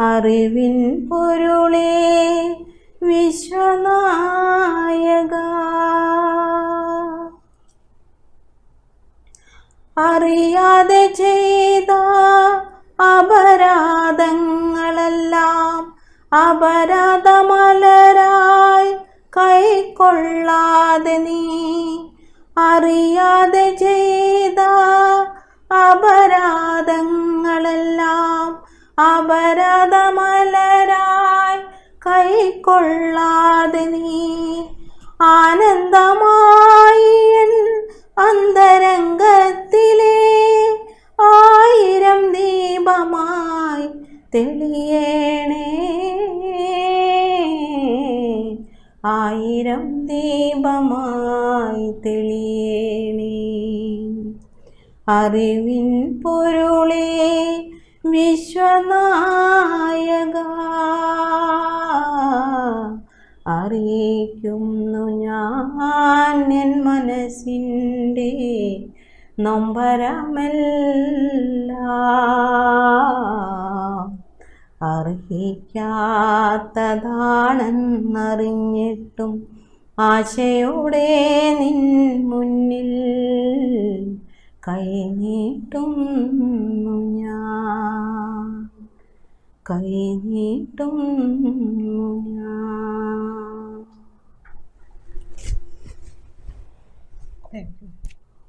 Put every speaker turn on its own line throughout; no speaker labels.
അറിവിൻ പൊരുളേ വിശ്വനായക. അറിയാതെ ചെയ്ത അപരാധങ്ങളെല്ലാം അപരാധമലരായി കൈക്കൊള്ളാതെ നീ. അറിയാതെ ചെയ്ത അപരാധങ്ങളെല്ലാം അപരാധമലരായി കൈക്കൊള്ളാതെ നീ ആനന്ദമായി എൻ അന്തരംഗത്തിലെ ആയിരം ദീപമായി തെളിയണേ. ആയിരം ദീപമായി തെളിയണേ. അറിവിൻ പൊരുളേ വിശ്വനായക. അറിയിക്കുന്നു ഞാൻ എൻ മനസ്സിന്റെ നൊമ്പരമല്ല. അർഹിക്കാത്തതാണെന്നറിഞ്ഞിട്ടും ആശയോടെ നിൻ മുന്നിൽ കൈനീട്ടും ഞാൻ കൈനീട്ടും ഞാൻ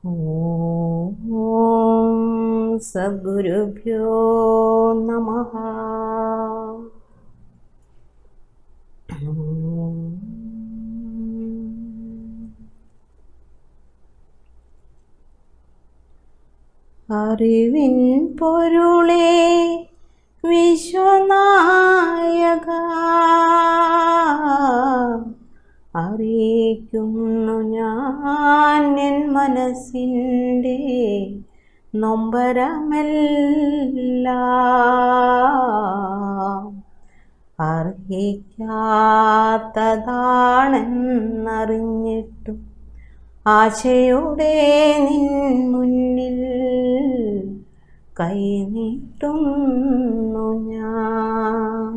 ഓം സദ്ഗുരുഭ്യോ നമ. അറിവിൻ പൊരുളേ വിശ്വനായക. അറിയിക്കുന്നു ഞാൻ എൻ മനസ്സിന്റെ നൊമ്പരമല്ല. അർഹിക്കാത്തതാണെന്നറിഞ്ഞിട്ടും ആശയോടെ നിൻ മുന്നിൽ കൈനീട്ടുന്നു ഞാൻ.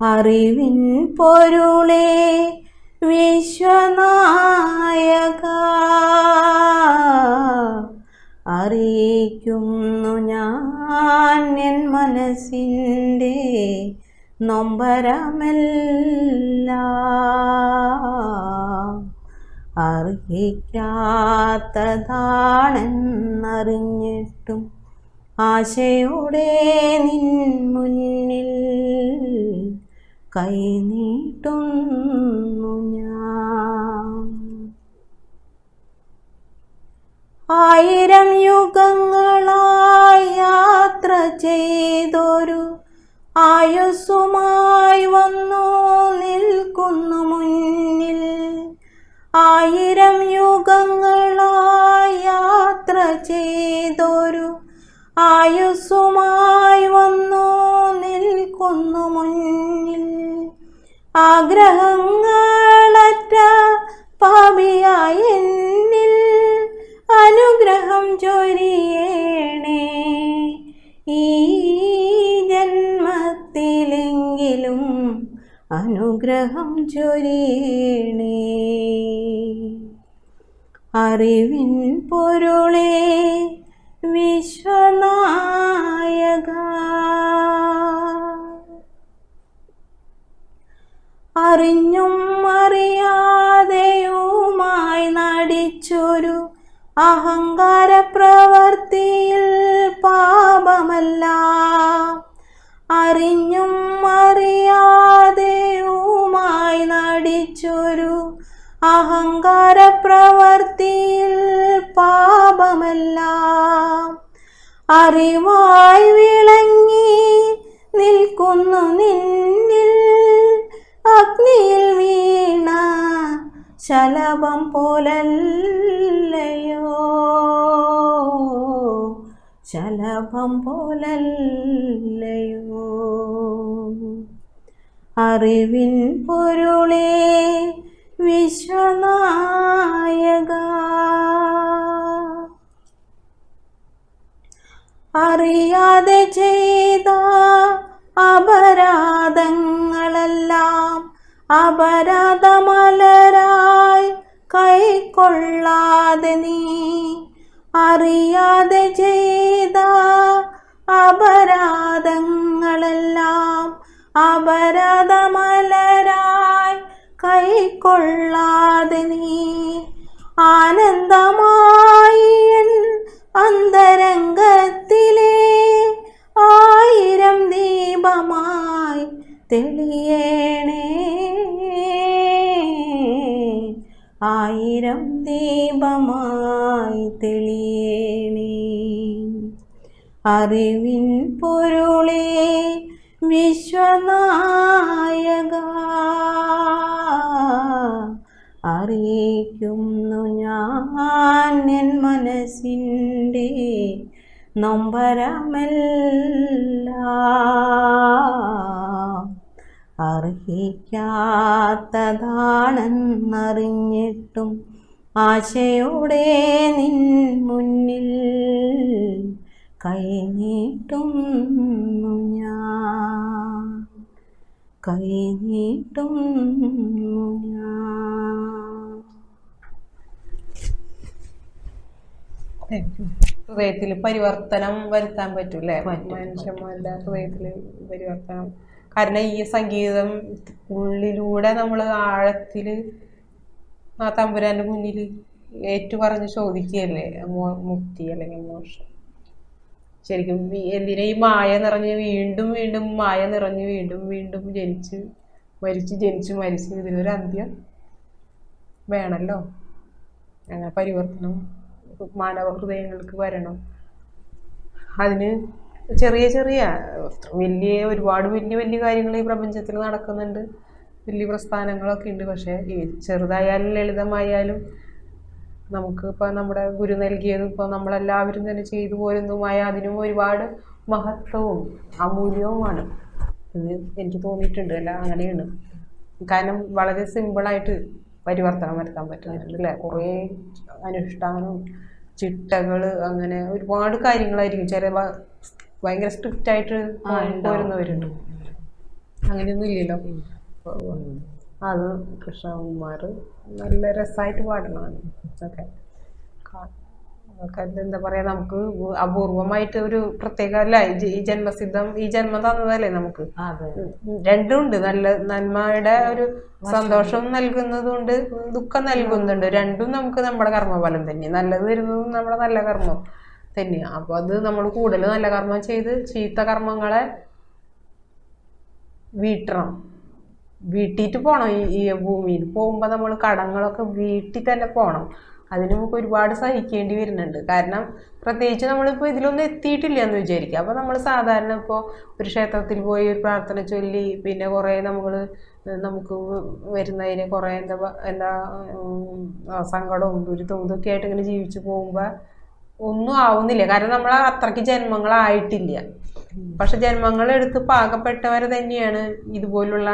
അറിവിൻ പൊരുളേ വിശ്വനായക അറിയിക്കുന്നു ഞാൻ എൻ മനസ്സിന്റെ നൊമ്പരമെല്ലാം അർഹിക്കാത്തതാണെന്നറിഞ്ഞിട്ടും ആശയോടെ നിൻ മുന്നിൽ കൈനീട്ടുന്നു ഞാൻ. ആയിരം യുഗങ്ങളായി യാത്ര ചെയ്തൊരു ആയുസ്സുമായി വന്നു നിൽക്കുന്നു മുന്നിൽ. ആയിരം യുഗങ്ങളായി യാത്ര ചെയ്തൊരു ആയുസ്സുമായി വന്നു നിൽക്കുന്നു മുന്നിൽ. ആഗ്രഹങ്ങളറ്റ പാപിയായി എന്നിൽ അനുഗ്രഹം ചൊരിയേണേ. ഈ ജന്മത്തിലെങ്കിലും അനുഗ്രഹം ചൊരീണേ. അറിവിൻ പൊരുളേ വിശ്വനായക. അറിഞ്ഞും അറിയാതെയുമായി നടിച്ചൊരു അഹങ്കാര പ്രവർത്തിയിൽ പാപമല്ല. അഹങ്കാര പ്രവർത്തിയിൽ പാപമല്ല അറിവായി വിളങ്ങി നിൽക്കുന്നു നിന്നിൽ. അഗ്നിയിൽ വീണ ശലഭം പോലല്ലയോ? ശലഭം പോലല്ലയോ? അറിവിൻ പൊരുളേ വിശ്വനായക. അറിയാതെ ചെയ്ത അപരാധങ്ങളെല്ലാം അപരാധമലരായി കൈക്കൊള്ളാതെ നീ. അറിയാതെ ചെയ്ത അപരാധങ്ങളെല്ലാം അപരാധമലരായി കൈക്കൊള്ളാതെ നീ ആനന്ദമായി അന്തരംഗത്തിലെ ആയിരം ദീപമായി തെളിയണേ. ആയിരം ദീപമായി തെളിയണേ. അറിവിൻ പൊരുളേ വിശ്വനായക അറിയിക്കുന്നു ഞാൻ എൻ മനസ്സിന്റെ നൊമ്പരമല്ല. അർഹിക്കാത്തതാണെന്നറിഞ്ഞിട്ടും ആശയോടെ നിൻ മുന്നിൽ കൈനീട്ടുന്നു ഞാൻ. കൈനീട്ടുന്നു ഞാൻ.
ഹൃദയത്തിൽ പരിവർത്തനം വരുത്താൻ പറ്റൂലേ
അല്ലെ
മനുഷ്യന്മാരുടെ ഹൃദയത്തിൽ പരിവർത്തനം. കാരണം ഈ സംഗീതം ഉള്ളിലൂടെ നമ്മൾ ആഴത്തിൽ ആ തമ്പുരാന്റെ മുന്നിൽ ഏറ്റു പറഞ്ഞ് ചോദിക്കുകയല്ലേ മുക്തി അല്ലെങ്കിൽ മോക്ഷം. ശരിക്കും എന്തിനാ ഈ മായ നിറഞ്ഞ് വീണ്ടും വീണ്ടും മായ നിറഞ്ഞ് വീണ്ടും വീണ്ടും ജനിച്ച് മരിച്ച് ജനിച്ച് മരിച്ച് ഇതിനൊരു അന്ത്യം വേണല്ലോ അങ്ങനെ പരിവർത്തനം മാനവ ഹൃദയങ്ങൾക്ക് വരണം. അതിന് ചെറിയ ചെറിയ വലിയ ഒരുപാട് വലിയ വലിയ കാര്യങ്ങൾ ഈ പ്രപഞ്ചത്തിൽ നടക്കുന്നുണ്ട്. വലിയ പ്രസ്ഥാനങ്ങളൊക്കെ ഉണ്ട്. പക്ഷേ ഈ ചെറുതായാലും ലളിതമായാലും നമുക്ക് ഇപ്പം നമ്മുടെ ഗുരു നൽകിയതും ഇപ്പോൾ നമ്മളെല്ലാവരും തന്നെ ചെയ്തു പോരുന്നതുമായ അതിനും ഒരുപാട് മഹത്വവും അമൂല്യവുമാണ്. എന്ന് എനിക്ക് തോന്നിയിട്ടുണ്ട്. അല്ല അങ്ങനെയാണ്. കാരണം വളരെ സിമ്പിളായിട്ട് പരിവർത്തനം വരുത്താൻ പറ്റുന്നുണ്ട് അല്ലേ? കുറേ അനുഷ്ഠാനവും ചിട്ടകൾ അങ്ങനെ ഒരുപാട് കാര്യങ്ങളായിരിക്കും. ചില ഭ- ഭയങ്കര സ്ട്രിക്റ്റ് ആയിട്ട് വരുന്നവരുണ്ട് അങ്ങനെയൊന്നും ഇല്ലല്ലോ. അത് കൃഷ്ണകുമാർ നല്ല രസമായിട്ട് പാടണം. ഓക്കെ എന്താ പറയാ നമുക്ക് അപൂർവമായിട്ട് ഒരു പ്രത്യേക അല്ല? ഈ ജന്മസിദ്ധം ഈ ജന്മം തന്നതല്ലേ നമുക്ക്?
അതെ.
രണ്ടും ഉണ്ട് നല്ല നന്മയുടെ ഒരു സന്തോഷം നൽകുന്നതുണ്ട് ദുഃഖം നൽകുന്നുണ്ട്. രണ്ടും നമുക്ക് നമ്മുടെ കർമ്മഫലം തന്നെ. നല്ലത് വരുന്നതും നമ്മുടെ നല്ല കർമ്മം തന്നെയാണ് അപ്പൊ അത് നമ്മൾ കൂടുതൽ നല്ല കർമ്മം ചെയ്ത് ചീത്ത കർമ്മങ്ങളെ വീട്ടണം. വീട്ടിയിട്ട് പോണം. ഈ ഈ ഭൂമിയിൽ പോകുമ്പോൾ നമ്മൾ കടങ്ങളൊക്കെ വീട്ടിൽ തന്നെ പോകണം അതിന് നമുക്ക് ഒരുപാട് സഹിക്കേണ്ടി വരുന്നുണ്ട്. കാരണം പ്രത്യേകിച്ച് നമ്മളിപ്പോൾ ഇതിലൊന്നും എത്തിയിട്ടില്ല എന്ന് വിചാരിക്കുക. അപ്പോൾ നമ്മൾ സാധാരണ ഇപ്പോൾ ഒരു ക്ഷേത്രത്തിൽ പോയി ഒരു പ്രാർത്ഥന ചൊല്ലി പിന്നെ കുറേ നമ്മൾ നമുക്ക് വരുന്നതിന് കുറേ എന്താ എന്താ സങ്കടവും ദുരിതവും ഇതൊക്കെ ആയിട്ട് ഇങ്ങനെ ജീവിച്ചു പോകുമ്പോൾ ഒന്നും ആവുന്നില്ല. കാരണം നമ്മൾ അത്രയ്ക്ക് ജന്മങ്ങളായിട്ടില്ല. പക്ഷെ ജന്മങ്ങളെടുത്ത് പാകപ്പെട്ടവർ തന്നെയാണ് ഇതുപോലുള്ള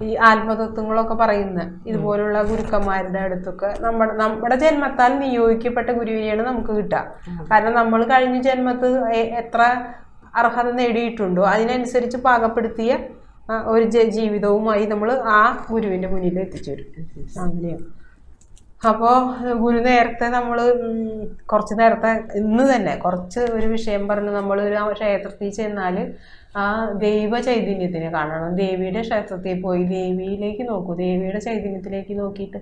ഈ ആത്മതത്വങ്ങളൊക്കെ പറയുന്നത് ഇതുപോലുള്ള ഗുരുക്കന്മാരുടെ അടുത്തൊക്കെ നമ്മുടെ നമ്മുടെ ജന്മത്താൽ നിയോഗിക്കപ്പെട്ട ഗുരുവിനെയാണ് നമുക്ക് കിട്ടുക. കാരണം നമ്മൾ കഴിഞ്ഞ ജന്മത്ത് എത്ര അർഹത നേടിയിട്ടുണ്ടോ അതിനനുസരിച്ച് പാകപ്പെടുത്തിയ ഒരു ജീവിതവുമായി നമ്മൾ ആ ഗുരുവിന്റെ മുന്നിൽ എത്തിച്ചു വരും അങ്ങനെയാണ്. അപ്പോൾ ഗുരു നേരത്തെ നമ്മൾ കുറച്ച് നേരത്തെ ഇന്ന് തന്നെ കുറച്ച് ഒരു വിഷയം പറഞ്ഞ് നമ്മൾ ഒരു ക്ഷേത്രത്തിൽ ചെന്നാൽ ആ ദൈവ ചൈതന്യത്തിനെ കാണണം. ദേവിയുടെ ക്ഷേത്രത്തിൽ പോയി ദേവിയിലേക്ക് നോക്കൂ. ദേവിയുടെ ചൈതന്യത്തിലേക്ക് നോക്കിയിട്ട്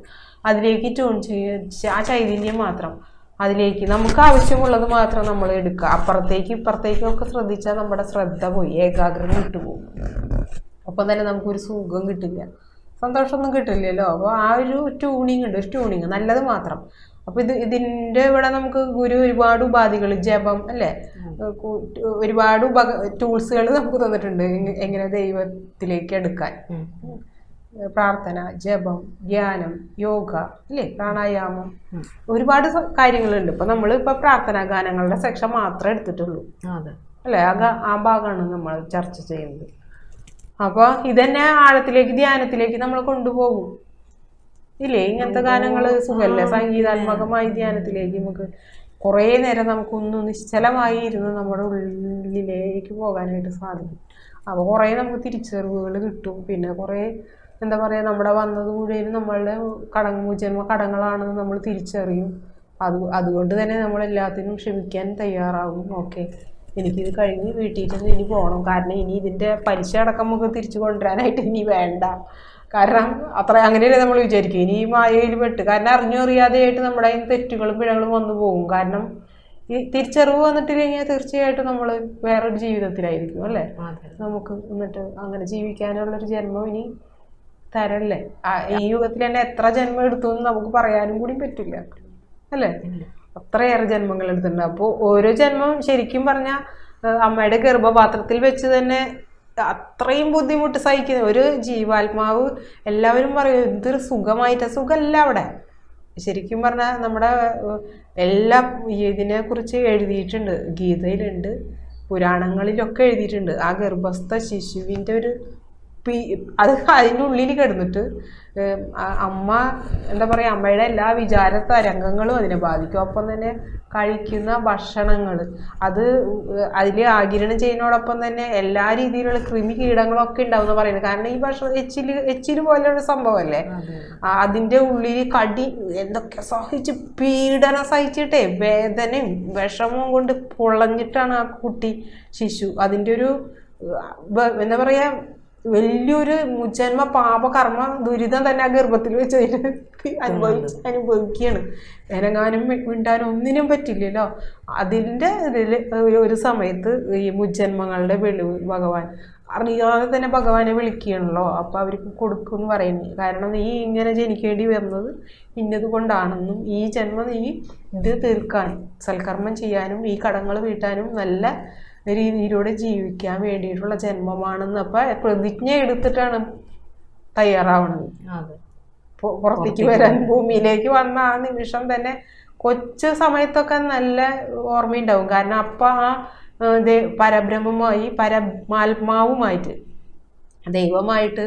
അതിലേക്ക് ട്യൂൺ ചെയ്യ ആ ചൈതന്യം മാത്രം അതിലേക്ക് നമുക്ക് ആവശ്യമുള്ളത് മാത്രം നമ്മൾ എടുക്കുക. അപ്പുറത്തേക്ക് ഇപ്പുറത്തേക്കും ഒക്കെ ശ്രദ്ധിച്ചാൽ നമ്മുടെ ശ്രദ്ധ പോയി ഏകാഗ്രത വിട്ടുപോകും. ഒപ്പം തന്നെ നമുക്കൊരു സുഖം കിട്ടില്ല. സന്തോഷമൊന്നും കിട്ടില്ലല്ലോ. അപ്പോൾ ആ ഒരു ട്യൂണിങ് ഉണ്ട് ട്യൂണിങ് നല്ലത് മാത്രം. അപ്പോൾ ഇത് ഇതിന്റെ ഇവിടെ നമുക്ക് ഗുരു ഒരുപാട് ഉപാധികൾ ജപം അല്ലേ? ഒരുപാട് ഉപ ടൂൾസുകൾ നമുക്ക് തന്നിട്ടുണ്ട്. എങ്ങനെ ദൈവത്തിലേക്ക് എടുക്കാൻ. പ്രാർത്ഥന ജപം ധ്യാനം യോഗ അല്ലേ? പ്രാണായാമം. ഒരുപാട് കാര്യങ്ങളുണ്ട്. ഇപ്പം നമ്മൾ ഇപ്പൊ പ്രാർത്ഥനാ ഗാനങ്ങളുടെ സെക്ഷൻ മാത്രമേ എടുത്തിട്ടുള്ളൂ. അല്ലേ? ആ ആ ഭാഗമാണ് നമ്മൾ ചർച്ച ചെയ്യുന്നത്. അപ്പോൾ ഇതന്നെ ആഴത്തിലേക്ക് ധ്യാനത്തിലേക്ക് നമ്മൾ കൊണ്ടുപോകും. ഇല്ലേ? ഇങ്ങനത്തെ ഗാനങ്ങൾ സുഖല്ലേ? സംഗീതാത്മകമായി ധ്യാനത്തിലേക്ക് നമുക്ക് കുറേ നേരം നമുക്കൊന്ന് നിശ്ചലമായി ഇരുന്ന് നമ്മുടെ ഉള്ളിലേക്ക് പോകാനായിട്ട് സാധിക്കും. അപ്പോൾ കുറേ നമുക്ക് തിരിച്ചറിവുകൾ കിട്ടും. പിന്നെ കുറേ എന്താ പറയുക നമ്മുടെ വന്നത് മുഴുവനും നമ്മളുടെ കടങ്ങ ജന്മ കടങ്ങളാണെന്ന് നമ്മൾ തിരിച്ചറിയും. അത് അതുകൊണ്ട് തന്നെ നമ്മൾ എല്ലാത്തിനും ക്ഷമിക്കാൻ തയ്യാറാകും ഓക്കെ. എനിക്കിത് കഴിഞ്ഞ് വീട്ടിൽ ഇനി പോകണം കാരണം ഇനി ഇതിന്റെ പലിശ അടക്കം നമുക്ക് തിരിച്ചു കൊണ്ടുവരാനായിട്ട് ഇനി വേണ്ട. കാരണം അത്ര അങ്ങനെയല്ലേ നമ്മൾ വിചാരിക്കും. ഇനി ഈ മായയിൽ പെട്ട്. കാരണം അറിഞ്ഞോ അറിയാതെയായിട്ട് നമ്മുടെ അതിന് തെറ്റുകളും പിഴകളും വന്നു പോകും. കാരണം ഈ തിരിച്ചറിവ് വന്നിട്ടില്ലെങ്കിൽ തീർച്ചയായിട്ടും നമ്മൾ വേറൊരു ജീവിതത്തിലായിരിക്കും അല്ലേ? നമുക്ക് എന്നിട്ട് അങ്ങനെ ജീവിക്കാനുള്ളൊരു ജന്മം ഇനി തരല്ലേ ഈ യുഗത്തിൽ തന്നെ എത്ര ജന്മം എടുത്തു എന്ന് നമുക്ക് പറയാനും കൂടി പറ്റില്ല. അല്ലേ? അത്രയേറെ ജന്മങ്ങൾ എടുത്തിട്ടുണ്ട്. അപ്പോൾ ഓരോ ജന്മം ശരിക്കും പറഞ്ഞാൽ അമ്മയുടെ ഗർഭപാത്രത്തിൽ വെച്ച് തന്നെ അത്രയും ബുദ്ധിമുട്ട് സഹിക്കുന്ന ഒരു ജീവാത്മാവ് എല്ലാവരും പറയും എന്തൊരു സുഖമായിട്ട് സുഖമല്ല അവിടെ. ശരിക്കും പറഞ്ഞാൽ നമ്മുടെ എല്ലാ ഇതിനെ കുറിച്ച് എഴുതിയിട്ടുണ്ട് ഗീതയിലുണ്ട് പുരാണങ്ങളിലൊക്കെ എഴുതിയിട്ടുണ്ട്. ആ ഗർഭസ്ഥ ശിശുവിന്റെ ഒരു പി അത് അതിന്റെ ഉള്ളിൽ കിടന്നിട്ട് അമ്മ എന്താ പറയുക അമ്മയുടെ എല്ലാ വിചാര തരംഗങ്ങളും അതിനെ ബാധിക്കും. ഒപ്പം തന്നെ കഴിക്കുന്ന ഭക്ഷണങ്ങൾ അത് അതിൽ ആകിരണം ചെയ്യുന്നതോടൊപ്പം തന്നെ എല്ലാ രീതിയിലുള്ള കൃമി കീടങ്ങളൊക്കെ ഉണ്ടാവും എന്ന് പറയുന്നത്. കാരണം ഈ ഭക്ഷണം എച്ചിൽ എച്ചിൽ പോലെയുള്ള സംഭവമല്ലേ അതിന്റെ ഉള്ളിൽ കടി എന്തൊക്കെ സഹിച്ച് പീഡനം സഹിച്ചിട്ടേ വേദനയും വിഷമവും കൊണ്ട് പൊളഞ്ഞിട്ടാണ് ആ കുട്ടി ശിശു. അതിന്റെ ഒരു എന്താ പറയാ വലിയൊരു മുജന്മ പാപ കർമ്മ ദുരിതം തന്നെ ആ ഗർഭത്തിൽ വെച്ച് അനുഭവിച്ച് അനുഭവിക്കുകയാണ്. എനങ്ങാനും മിണ്ടാനും ഒന്നിനും പറ്റില്ലല്ലോ. അതിന്റെ ഇതിൽ ഒരു സമയത്ത് ഈ മുജന്മങ്ങളുടെ വെളിവ് ഭഗവാൻ അറിയാതെ തന്നെ ഭഗവാനെ വിളിക്കുകയാണല്ലോ. അപ്പോൾ അവർക്ക് കൊടുക്കും എന്ന് പറയുന്നു. കാരണം നീ ഇങ്ങനെ ജനിക്കേണ്ടി വരുന്നത് ഇന്നത് കൊണ്ടാണെന്നും ഈ ജന്മം നീ ഇത് തീർക്കാൻ സൽക്കർമ്മം ചെയ്യാനും ഈ കടങ്ങൾ വീട്ടാനും നല്ല രീതിയിലൂടെ ജീവിക്കാൻ വേണ്ടിയിട്ടുള്ള ജന്മമാണെന്ന് അപ്പം പ്രതിജ്ഞ എടുത്തിട്ടാണ് പു- പുറത്തേക്ക് വരാൻ ഭൂമിയിലേക്ക് വന്ന ആ നിമിഷം തന്നെ കൊച്ചു സമയത്തൊക്കെ നല്ല ഓർമ്മയുണ്ടാവും. കാരണം അപ്പ ആ പരബ്രഹ്മമായി പരമാത്മാവുമായിട്ട് ദൈവമായിട്ട്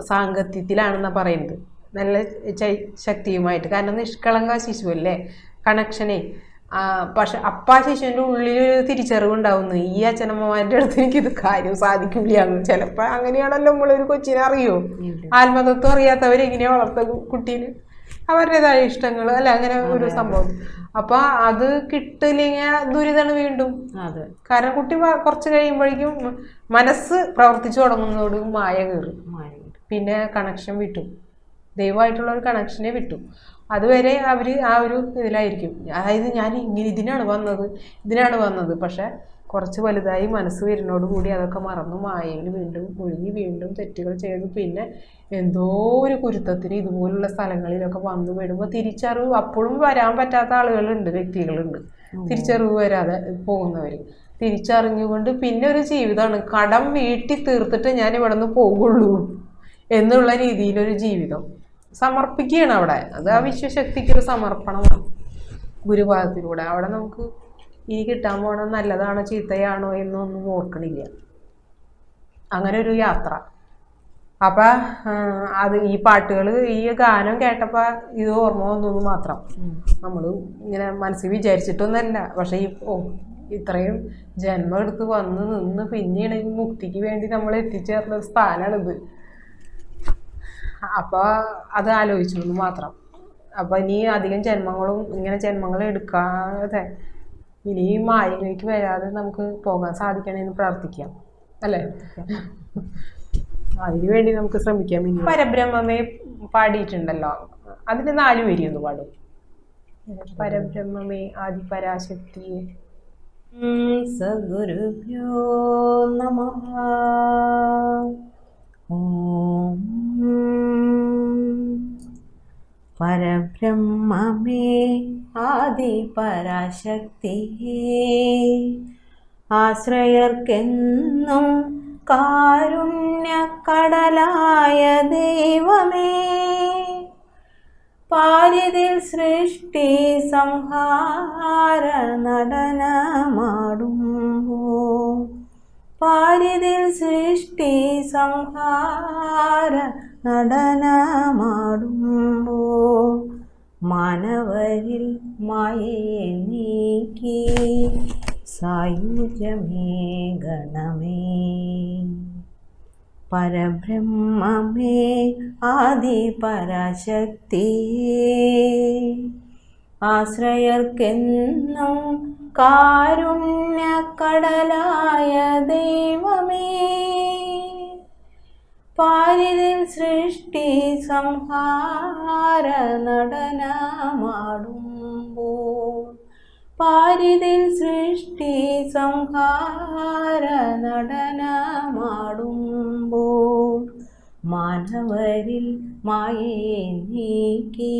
സാങ്കത്യത്തിലാണെന്നാണ് പറയുന്നത്. നല്ല ശക്തിയുമായിട്ട്. കാരണം നിഷ്കളങ്ക ശിശുവല്ലേ? കണക്ഷനെ പക്ഷെ അപ്പാ ശിശുവിന്റെ ശിശുവിന്റെ ഉള്ളിൽ ഒരു തിരിച്ചറിവുണ്ടാവുന്നു. ഈ അച്ഛനമ്മമാരുടെ അടുത്ത് എനിക്ക് ഇത് കാര്യം സാധിക്കില്ല ചിലപ്പോൾ അങ്ങനെയാണല്ലോ നമ്മളൊരു കൊച്ചിനെ അറിയോ. ആത്മതത്വം അറിയാത്തവർ എങ്ങനെയാ വളർത്ത കുട്ടീനെ? അവരുടേതായ ഇഷ്ടങ്ങൾ അല്ല? അങ്ങനെ ഒരു സംഭവം. അപ്പൊ അത് കിട്ടില്ലെങ്കിൽ ദുരിതാണ് വീണ്ടും. കാരണം കുട്ടി കുറച്ച് കഴിയുമ്പോഴേക്കും മനസ്സ് പ്രവർത്തിച്ചു തുടങ്ങുന്നതോട് മായ കയറും പിന്നെ കണക്ഷൻ വിട്ടു. ദൈവമായിട്ടുള്ള ഒരു കണക്ഷനെ വിട്ടു. അതുവരെ അവർ ആ ഒരു ഇതിലായിരിക്കും. അതായത് ഞാൻ ഇങ്ങനെ ഇതിനാണ് വന്നത് ഇതിനാണ് വന്നത്. പക്ഷേ കുറച്ച് വലുതായി മനസ്സ് വരുന്നോടുകൂടി അതൊക്കെ മറന്നു മായയിൽ വീണ്ടും മുഴുകി വീണ്ടും തെറ്റുകൾ ചെയ്തു. പിന്നെ എന്തോ ഒരു കുരുത്തത്തിന് ഇതുപോലുള്ള സ്ഥലങ്ങളിലൊക്കെ വന്നു വിടുമ്പോൾ തിരിച്ചറിവ് അപ്പോഴും വരാൻ പറ്റാത്ത ആളുകളുണ്ട് വ്യക്തികളുണ്ട്. തിരിച്ചറിവ് വരാതെ പോകുന്നവർ തിരിച്ചറിഞ്ഞുകൊണ്ട് പിന്നെ ഒരു ജീവിതമാണ്. കടം വീട്ടി തീർത്തിട്ട് ഞാൻ ഇവിടെ നിന്ന് പോകുള്ളൂ എന്നുള്ള രീതിയിലൊരു ജീവിതം. സമർപ്പിക്കുകയാണ് അവിടെ. അത് ആ വിശ്വശക്തിക്ക് ഒരു സമർപ്പണമാണ് ഗുരുപാദത്തിലൂടെ അവിടെ നമുക്ക് ഇനി കിട്ടാൻ പോണ നല്ലതാണോ ചീത്തയാണോ എന്നൊന്നും ഓർക്കണില്ല. അങ്ങനെ ഒരു യാത്ര. അപ്പൊ അത് ഈ പാട്ടുകൾ ഈ ഗാനം കേട്ടപ്പോ ഇത് ഓർമ്മ വന്നു മാത്രം. നമ്മൾ ഇങ്ങനെ മനസ്സിൽ വിചാരിച്ചിട്ടൊന്നല്ല. പക്ഷെ ഈ ഓ ഇത്രയും ജന്മം എടുത്ത് വന്ന് നിന്ന് പിന്നെയാണ് ഈ മുക്തിക്ക് വേണ്ടി നമ്മൾ എത്തിച്ചേർന്ന ഒരു സ്ഥാനമാണിത്. അപ്പോൾ അത് ആലോചിച്ചു എന്ന് മാത്രം. അപ്പോൾ ഇനി അധികം ജന്മങ്ങളും ഇങ്ങനെ ജന്മങ്ങൾ എടുക്കാതെ ഇനി മായയിലേക്ക് വരാതെ നമുക്ക് പോകാൻ സാധിക്കണമെന്ന് പ്രാർത്ഥിക്കാം. അല്ലേ? അതിനു വേണ്ടി നമുക്ക് ശ്രമിക്കാം ഇനി. പരബ്രഹ്മമേ പാടിയിട്ടുണ്ടല്ലോ. അതിന് നാല് വരി ഒന്ന് പാടും. പരബ്രഹ്മമേ ആദിപരാശക്തിയെ
സദ്ഗുരുഭ്യോ നമ. പരബ്രഹ്മമേ ആദിപരാശക്തിയേ ആശ്രയർക്കെന്നും കാരുണ്യക്കടലായ ദൈവമേ പാരിതിൽ സൃഷ്ടി സംഹാര നടനമാടുമ്പോ പാരിതിൽ സൃഷ്ടി സംഹാര നടനമാടുമ്പോ മാനവരിൽ മായയെ നീക്കി സായുജമേ ഗണമേ. പരബ്രഹ്മമേ ആദി പരാശക്തിയേ ആശ്രയർക്കെന്നും കാരുണ്യക്കടലായ ദൈവമേ പാരിതിൽ സൃഷ്ടി സംഹാര നടനമാടുമ്പോൾ പാരിതിൽ സൃഷ്ടി സംഹാര നടനമാടുമ്പോൾ മാനവരിൽ മായേ നീക്കി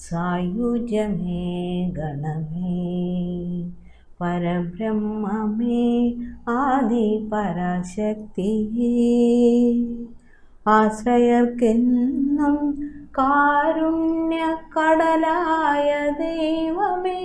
സായുജമേ ഗണമേ പരബ്രഹ്മമേ ആദി പരാശക്തിയേ ആശ്രയർക്കെന്നും കാരുണ്യക്കടലായ ദൈവമേ